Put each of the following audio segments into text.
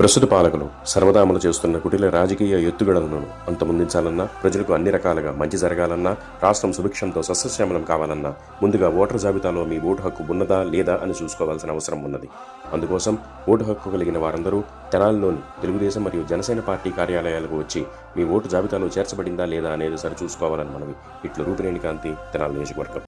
ప్రస్తుత పాలకులు సర్వదా అమలు చేస్తున్న కుటిల రాజకీయ ఎత్తుగడలను అంతమొందించాలన్నా ప్రజలకు అన్ని రకాలుగా మంచి జరగాలన్నా రాష్ట్రం సుభిక్షంతో సస్యశ్యామలం కావాలన్నా ముందుగా ఓటర్ జాబితాలో మీ ఓటు హక్కు ఉన్నదా లేదా అని చూసుకోవాల్సిన అవసరం ఉన్నది. అందుకోసం ఓటు హక్కు కలిగిన వారందరూ తెనాలిలోని తెలుగుదేశం మరియు జనసేన పార్టీ కార్యాలయాలకు వచ్చి మీ ఓటు జాబితాలో చేర్చబడిందా లేదా అనేది సరిచూసుకోవాలని మనవి. ఇట్లు రూపిరేణి కాంతి తెనాలి నియోజకవర్గం.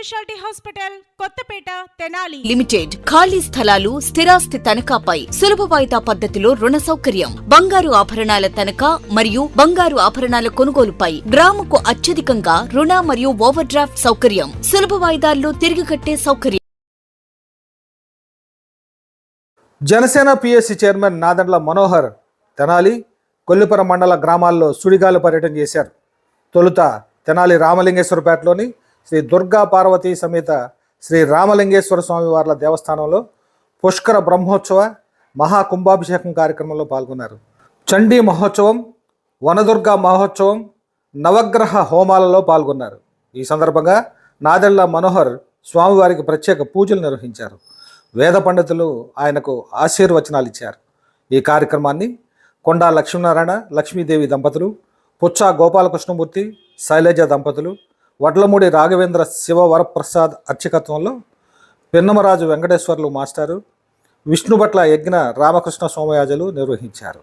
Speciality hospital Kothapeta Tenali. Limited. ఖాళీ స్థలాలు స్థిరాస్తి తనఖాపై సులభ వాయిదా పద్ధతిలో రుణ సౌకర్యం. బంగారు ఆభరణాల తనఖా మరియు బంగారు ఆభరణాల కొనుగోలుపై గ్రాముకు అత్యధికంగా రుణ మరియు ఓవర్ డ్రాఫ్ట్ సౌకర్యం. సులభ వాయిదాల్లో తిరిగి కట్టే సౌకర్యం. జనసేన పిఎస్సి చైర్మన్ నాదండ్ల మనోహర్ తెనాలి కొల్లిపురం మండల గ్రామాల్లో సుడిగాలు పర్యటన చేశారు. తొలుత తెనాలి రామలింగేశ్వరపేటలోని శ్రీ దుర్గా పార్వతీ సమేత శ్రీ రామలింగేశ్వర స్వామి వార్ల దేవస్థానంలో పుష్కర బ్రహ్మోత్సవ మహాకుంభాభిషేకం కార్యక్రమంలో పాల్గొన్నారు. చండీ మహోత్సవం వనదుర్గా మహోత్సవం నవగ్రహ హోమాలలో పాల్గొన్నారు. ఈ సందర్భంగా నాదెళ్ళ మనోహర్ స్వామివారికి ప్రత్యేక పూజలు నిర్వహించారు. వేద పండితులు ఆయనకు ఆశీర్వచనాలు ఇచ్చారు. ఈ కార్యక్రమాన్ని కొండా లక్ష్మీనారాయణ లక్ష్మీదేవి దంపతులు పుచ్చా గోపాలకృష్ణమూర్తి శైలజ దంపతులు వడ్లమూడి రాఘవేంద్ర శివ వరప్రసాద్ అర్చకత్వంలో పిన్నమరాజు వెంకటేశ్వర్లు మాస్టారు విష్ణుభట్ల యజ్ఞ రామకృష్ణ సోమయాజులు నిర్వహించారు.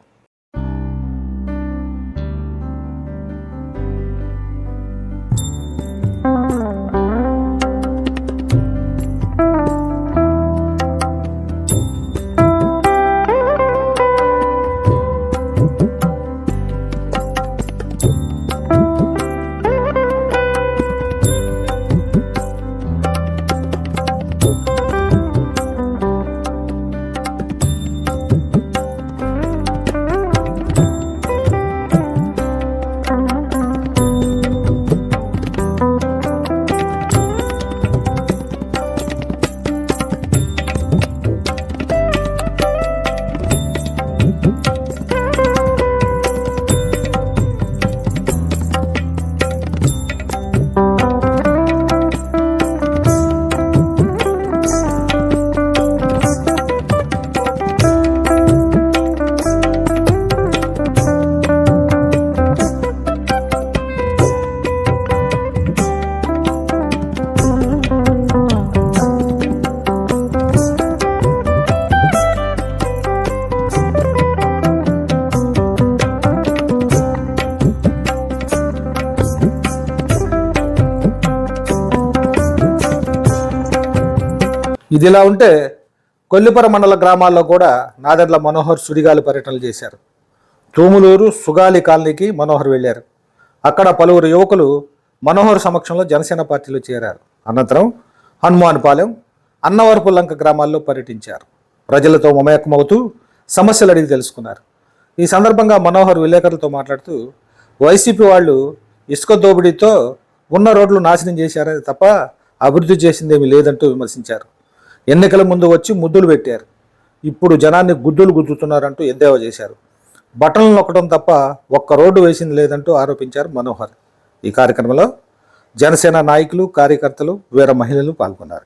ఇదిలా ఉంటే కొల్లిపుర మండల గ్రామాల్లో కూడా నాదెండ్ల మనోహర్ సుడిగాలి పర్యటనలు చేశారు. తూములూరు సుగాలి కాలనీకి మనోహర్ వెళ్ళారు. అక్కడ పలువురు యువకులు మనోహర్ సమక్షంలో జనసేన పార్టీలో చేరారు. అనంతరం హనుమాన్పాలెం అన్నవరపు లంక గ్రామాల్లో పర్యటించారు. ప్రజలతో మమేకమవుతూ సమస్యలు అడిగి తెలుసుకున్నారు. ఈ సందర్భంగా మనోహర్ విలేకరులతో మాట్లాడుతూ వైసీపీ వాళ్ళు ఇసుక దోపిడీతో ఉన్న రోడ్లు నాశనం చేశారే తప్ప అభివృద్ధి చేసిందేమీ లేదంటూ విమర్శించారు. ఎన్నికల ముందు వచ్చి ముద్దులు పెట్టారు. ఇప్పుడు జనాన్ని గుద్దులు గుద్దుతున్నారంటూ ఎద్దేవా చేశారు. బట్టలు నొక్కడం తప్ప ఒక్క రోడ్డు వేసింది లేదంటూ ఆరోపించారు మనోహర్. ఈ కార్యక్రమంలో జనసేన నాయకులు కార్యకర్తలు వీర మహిళలు పాల్గొన్నారు.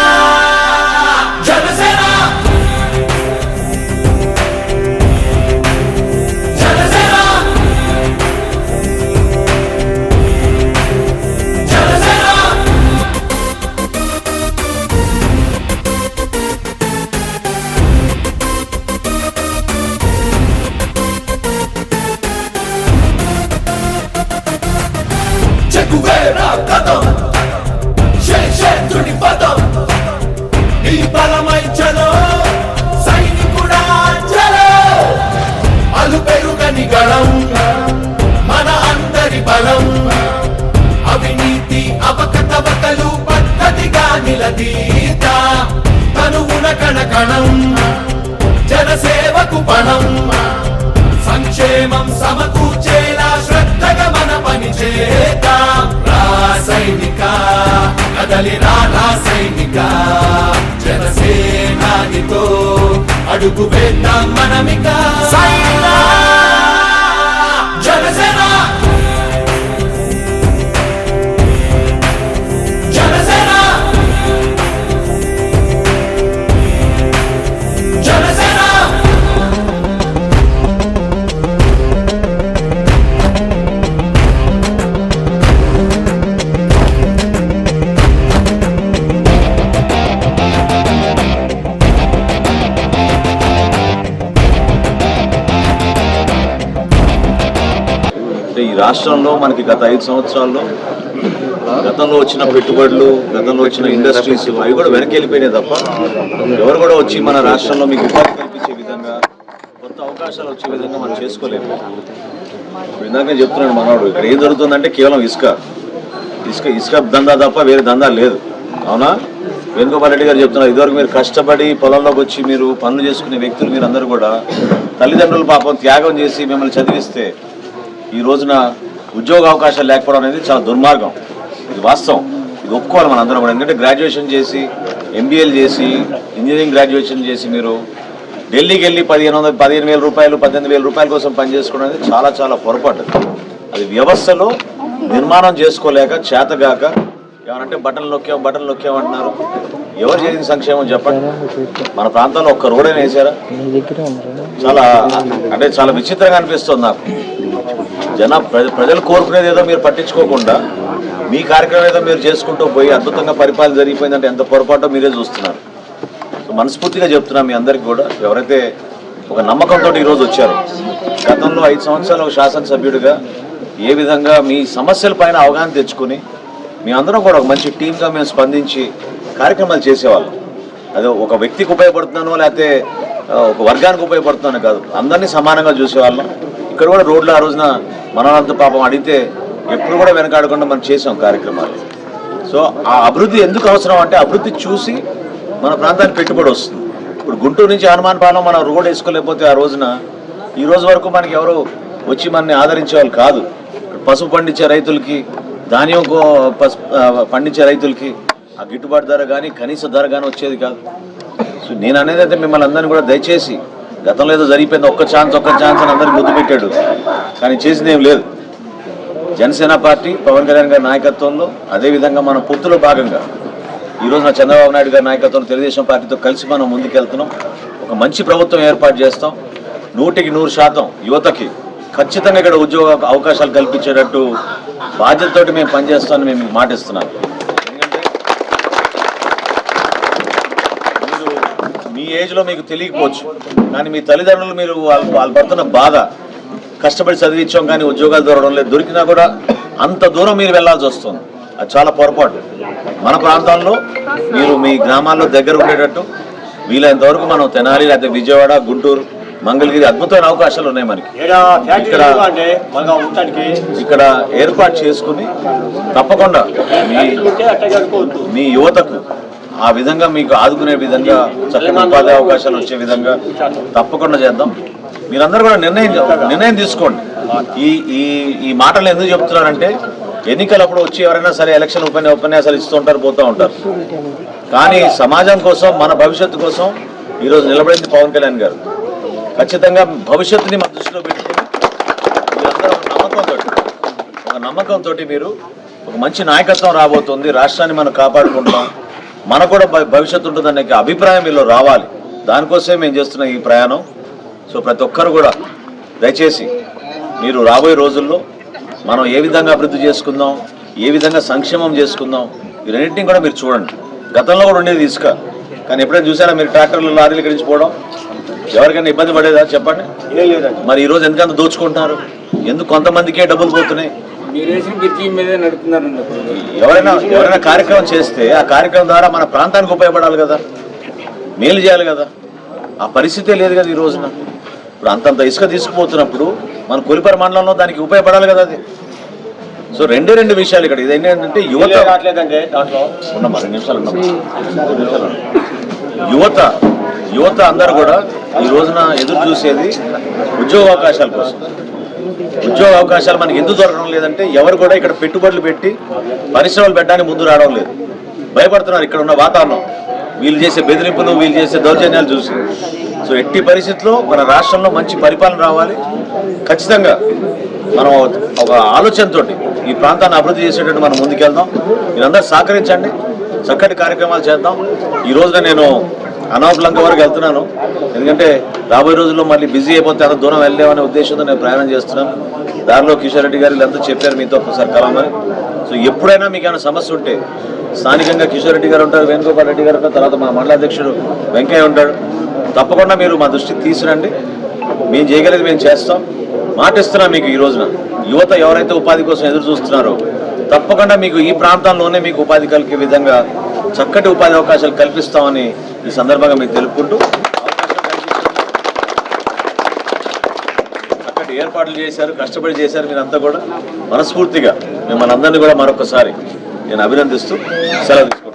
బలం అవినీతి అవకతవకలు పద్ధతిగా నిలదీత. తనువున కణకణం జనసేవకు పణం. సంక్షేమం సమకూర్చేలా శ్రద్ధగా మన పని చేత. రాసైనిక కదలి రా రాసైనిక జనసేనానితో అడుగు వేద్దాం మనమిక. రాష్ట్రంలో మనకి గత ఐదు సంవత్సరాల్లో గతంలో వచ్చిన పెట్టుబడులు గతంలో వచ్చిన ఇండస్ట్రీస్ అవి కూడా వెనక్కి వెళ్ళిపోయినాయి తప్ప ఎవరు కూడా వచ్చి మన రాష్ట్రంలో మీకు ఉపాధి కల్పించే విధంగా కొత్త అవకాశాలు వచ్చే విధంగా మనం చేసుకోలేము. విధంగా ఇందాక నేను మనవాడు ఇక్కడ ఏం జరుగుతుందంటే కేవలం ఇసుక. ఇసుక ఇసుక దందా తప్ప వేరే దందా లేదు. అవునా? వేణుగోపాల్ రెడ్డి గారు చెప్తున్నారు ఇదివరకు మీరు కష్టపడి పొలంలోకి వచ్చి మీరు పనులు చేసుకునే వ్యక్తులు మీరు అందరూ కూడా తల్లిదండ్రులు పాపం త్యాగం చేసి మిమ్మల్ని చదివిస్తే ఈ రోజున ఉద్యోగ అవకాశాలు లేకపోవడం అనేది చాలా దుర్మార్గం. ఇది వాస్తవం. ఇది ఒప్పుకోవాలి మన అందరం కూడా. ఎందుకంటే గ్రాడ్యుయేషన్ చేసి ఎంబీఏలు చేసి ఇంజనీరింగ్ గ్రాడ్యుయేషన్ చేసి మీరు ఢిల్లీకి వెళ్ళి పదిహేను వందల పదిహేను వేల రూపాయలు పద్దెనిమిది వేల రూపాయల కోసం పనిచేసుకోవడం అనేది చాలా చాలా పొరపాటు. అది వ్యవస్థలో నిర్మాణం చేసుకోలేక చేతగాక ఏమనంటే బటన్ నొక్కాం బటన్ నొక్కాం అంటున్నారు. ఎవరు చేసిన సంక్షేమం చెప్పండి. మన ప్రాంతంలో ఒక్క రోడైనా వేసారా చాలా అంటే చాలా విచిత్రంగా అనిపిస్తుంది నాకు. జన ప్రజలు కోరుకునేది ఏదో మీరు పట్టించుకోకుండా మీ కార్యక్రమం ఏదో మీరు చేసుకుంటూ పోయి అద్భుతంగా పరిపాలన జరిగిపోయిందంటే ఎంత పొరపాటో మీరే చూస్తున్నారు. సో మనస్ఫూర్తిగా చెప్తున్నా మీ అందరికీ కూడా. ఎవరైతే ఒక నమ్మకంతో ఈరోజు వచ్చారు గతంలో ఐదు సంవత్సరాలు ఒక శాసనసభ్యుడిగా ఏ విధంగా మీ సమస్యల పైన అవగాహన తెచ్చుకుని మీ అందరం కూడా ఒక మంచి టీమ్గా మేము స్పందించి కార్యక్రమాలు చేసేవాళ్ళం. అదే ఒక వ్యక్తికి ఉపయోగపడుతున్నానో లేకపోతే ఒక వర్గానికి ఉపయోగపడుతున్నాను కాదు అందరినీ సమానంగా చూసేవాళ్ళం. ఇక్కడ కూడా రోడ్లు ఆ రోజున మనోనంత పాపం అడిగితే ఎప్పుడు కూడా వెనకాడకుండా మనం చేసాం కార్యక్రమాలు. సో ఆ అభివృద్ధి ఎందుకు అవసరం అంటే అభివృద్ధి చూసి మన ప్రాంతానికి పెట్టుబడి వస్తుంది. ఇప్పుడు గుంటూరు నుంచి హనుమాన్ పాలన మనం రోడ్ వేసుకోలేకపోతే ఆ రోజున ఈ రోజు వరకు మనకి ఎవరు వచ్చి మనని ఆదరించే వాళ్ళు కాదు పసుపు పండించే రైతులకి ధాన్యం పసుపు పండించే రైతులకి ఆ గిట్టుబాటు ధర కానీ కనీస ధర కానీ వచ్చేది కాదు. సో నేను అనేది అయితే మిమ్మల్ని అందరినీ కూడా దయచేసి గతంలో ఏదో జరిగిపోయింది ఒక్క ఛాన్స్ ఒక్క ఛాన్స్ అని అందరికి ముద్దు పెట్టాడు. కానీ చేసింది ఏం లేదు. జనసేన పార్టీ పవన్ కళ్యాణ్ గారి నాయకత్వంలో అదేవిధంగా మన పొత్తులో భాగంగా ఈరోజు నా చంద్రబాబు నాయుడు గారి నాయకత్వంలో తెలుగుదేశం పార్టీతో కలిసి మనం ముందుకెళ్తున్నాం. ఒక మంచి ప్రభుత్వం ఏర్పాటు చేస్తాం. నూటికి నూరు శాతం యువతకి ఖచ్చితంగా ఇక్కడ ఉద్యోగ అవకాశాలు కల్పించేటట్టు బాధ్యతతోటి మేము పనిచేస్తామని మేము మాటిస్తున్నాం మాటిస్తున్నాను ఎందుకంటే మీరు మీ ఏజ్లో మీకు తెలియకపోవచ్చు. కానీ మీ తల్లిదండ్రులు మీరు వాళ్ళు వాళ్ళు పడుతున్న బాధ కష్టపడి చదివించాం కానీ ఉద్యోగాలు దొరకడం లేదు. దొరికినా కూడా అంత దూరం మీరు వెళ్ళాల్సి వస్తుంది. అది చాలా పొరపాటు. మన ప్రాంతంలో మీరు మీ గ్రామాల్లో దగ్గర ఉండేటట్టు వీలైనంత వరకు మనం తెనాలి లేకపోతే విజయవాడ గుంటూరు మంగళగిరి అద్భుతమైన అవకాశాలు ఉన్నాయి మనకి. ఇక్కడ ఇక్కడ ఏర్పాటు చేసుకుని తప్పకుండా మీ యువతకు ఆ విధంగా మీకు ఆదుకునే విధంగా చక్కని ఉపాధి అవకాశాలు వచ్చే విధంగా తప్పకుండా చేద్దాం. మీరందరూ కూడా నిర్ణయం నిర్ణయం తీసుకోండి. ఈ ఈ ఈ మాటలు ఎందుకు చెప్తున్నారంటే ఎన్నికలప్పుడు వచ్చి ఎవరైనా సరే ఎలక్షన్ ఉపన్య ఉపన్యాసాలు ఇస్తూ ఉంటారు పోతూ ఉంటారు. కానీ సమాజం కోసం మన భవిష్యత్తు కోసం ఈరోజు నిలబడింది పవన్ కళ్యాణ్ గారు. ఖచ్చితంగా భవిష్యత్తుని మన దృష్టిలో పెట్టుకుని మీరందరూ ఒక నమ్మకంతో ఒక నమ్మకంతో మీరు ఒక మంచి నాయకత్వం రాబోతుంది. రాష్ట్రాన్ని మనం కాపాడుకుంటాం. మనకు కూడా భవిష్యత్తు ఉంటుందనే అభిప్రాయం వీళ్ళు రావాలి. దానికోసమే మేము చేస్తున్న ఈ ప్రయాణం. సో ప్రతి ఒక్కరు కూడా దయచేసి మీరు రాబోయే రోజుల్లో మనం ఏ విధంగా అభివృద్ధి చేసుకుందాం ఏ విధంగా సంక్షేమం చేసుకుందాం ఈ రెండింటిని కూడా మీరు చూడండి. గతంలో కూడా ఉండేది ఇసుక. కానీ ఎప్పుడైనా చూసారా మీరు ట్రాక్టర్లు లారీలు ఇక్కడి నుంచి పోవడం? ఎవరికైనా ఇబ్బంది పడేదా? చెప్పండి. మరి ఈ రోజు ఎందుకంత దోచుకుంటున్నారు? ఎందుకు కొంతమందికే డబ్బులు పోతున్నాయి? ఎవరైనా ఎవరైనా కార్యక్రమం చేస్తే ఆ కార్యక్రమం ద్వారా మన ప్రాంతానికి ఉపయోగపడాలి కదా. మేలు చేయాలి కదా. ఆ పరిస్థితే లేదు కదా ఈ రోజున. ఇప్పుడు అంతంత ఇసుక తీసుకుపోతున్నప్పుడు మన కొలిపర మండలంలో దానికి ఉపయోగపడాలి కదా అది. సో రెండే రెండు విషయాలు ఇక్కడ. ఇది ఏంటంటే యువత ఉన్నాం రెండు నిమిషాలు ఉన్నాం రెండు నిమిషాలు ఉన్నాం. యువత యువత అందరూ కూడా ఈ రోజున ఎదురు చూసేది ఉద్యోగ అవకాశాల కోసం. ఉద్యోగ అవకాశాలు మనకి ఎందుకు దొరకడం లేదంటే ఎవరు కూడా ఇక్కడ పెట్టుబడులు పెట్టి పరిశ్రమలు పెట్టడానికి ముందు రావడం లేదు. భయపడుతున్నారు ఇక్కడ ఉన్న వాతావరణం. వీళ్ళు చేసే బెదిరింపులు వీళ్ళు చేసే దౌర్జన్యాలు చూసి. సో ఎట్టి పరిస్థితుల్లో మన రాష్ట్రంలో మంచి పరిపాలన రావాలి. ఖచ్చితంగా మనం ఒక ఆలోచనతోటి ఈ ప్రాంతాన్ని అభివృద్ధి చేసేటట్టు మనం ముందుకెళ్దాం. మీరందరూ సహకరించండి. చక్కటి కార్యక్రమాలు చేద్దాం. ఈ రోజున నేను అనాపలంక వరకు వెళ్తున్నాను. ఎందుకంటే రాబోయే రోజుల్లో మళ్ళీ బిజీ అయిపోతే అంత దూరం వెళ్ళలేమనే ఉద్దేశంతో నేను ప్రయాణం చేస్తున్నాను. దారిలో కిషోర్ రెడ్డి గారు వీళ్ళంతా చెప్పారు మీతో ఒకసారి కలవమని. సో ఎప్పుడైనా మీకు ఏమైనా సమస్య ఉంటే స్థానికంగా కిషోర్ రెడ్డి గారు ఉంటారు వేణుగోపాల్ రెడ్డి గారు ఉంటారు తర్వాత మా మండలాధ్యక్షుడు వెంకయ్య ఉంటాడు. తప్పకుండా మీరు మా దృష్టికి తీసుకురండి. మేము చేయగలిగేది మేము చేస్తాం. మాటిస్తున్నా మీకు ఈ రోజున. యువత ఎవరైతే ఉపాధి కోసం ఎదురు చూస్తున్నారో తప్పకుండా మీకు ఈ ప్రాంతాల్లోనే మీకు ఉపాధి కలిగే విధంగా చక్కటి ఉపాధి అవకాశాలు కల్పిస్తామని ఈ సందర్భంగా మీకు తెలుపుకుంటూ చక్కటి ఏర్పాట్లు చేశారు కష్టపడి చేశారు మీరంతా కూడా. మనస్ఫూర్తిగా మిమ్మల్ని అందరినీ కూడా మరొకసారి నేను అభినందిస్తూ సెలవు తీసుకుంటాను